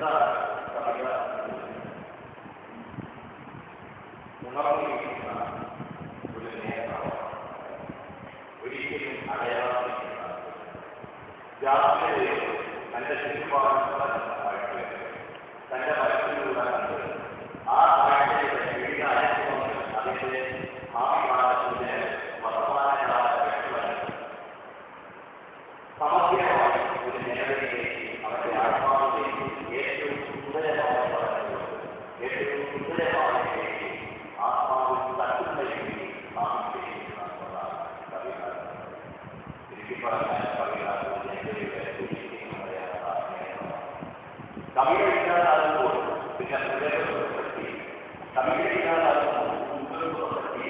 Jangan lupa untuk berikan duit kepada orang yang berhak. Jangan. Jangan lupa untuk berikan duit kepada orang yang தமிழடினால் அது போல் பின்னர் பற்றி தமிழடினால் அது போல் பற்றி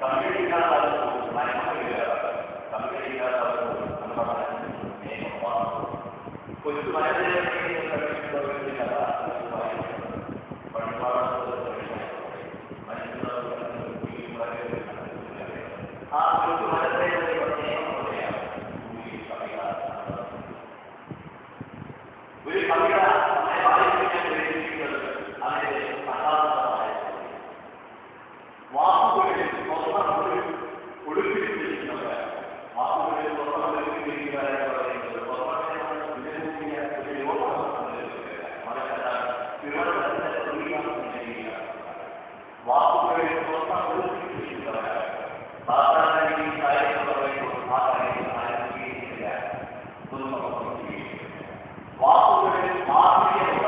தமிழடினால் அது போல் மயமக்கிறார் தமிழடினால் அது போல் நம்ம கொஞ்சம் மனதில் 好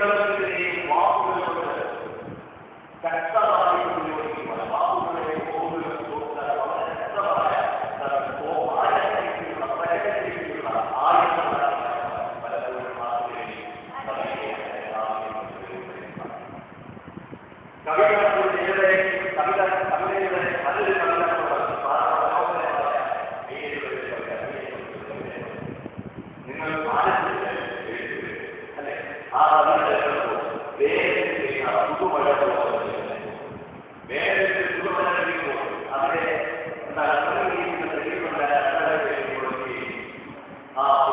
because it is a long-term That's not Uh,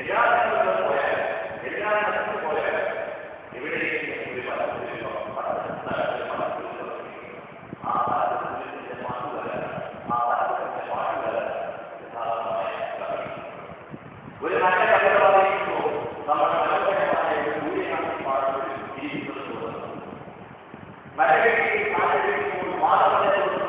எல்லா இடங்களும் போல எல்லா இடத்துக்கும் போல இவரையும் ஒரு நல்ல கட்டவாதிக்கு நம்ம நல்ல சூரியனாக பார்த்து மரகத்தை ஒரு மாதம்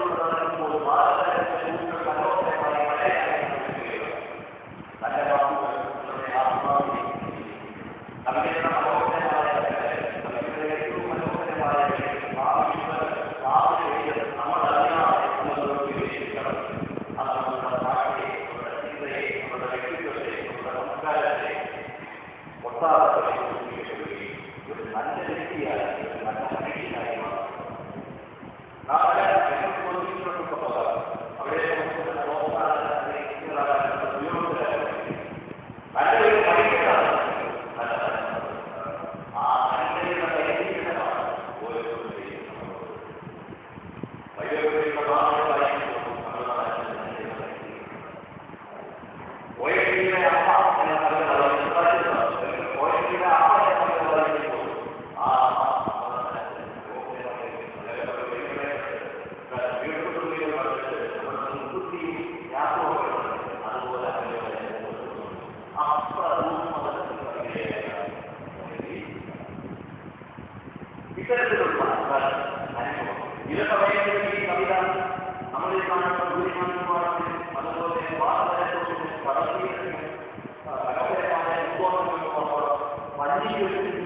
Thank you.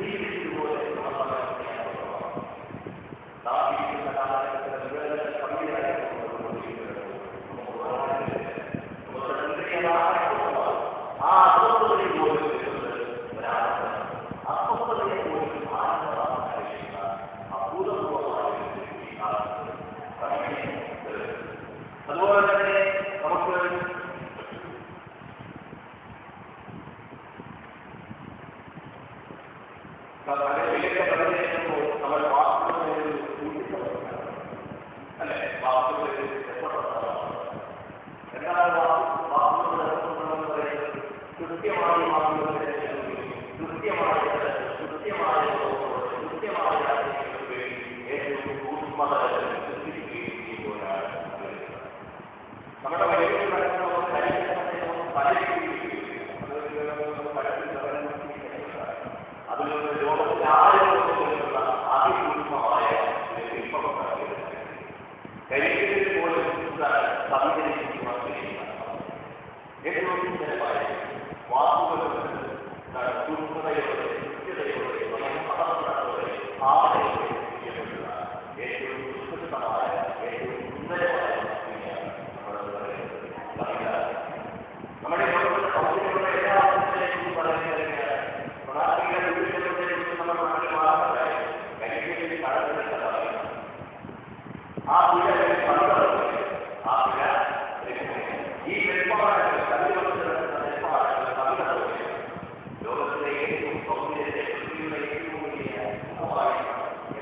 Aleluia.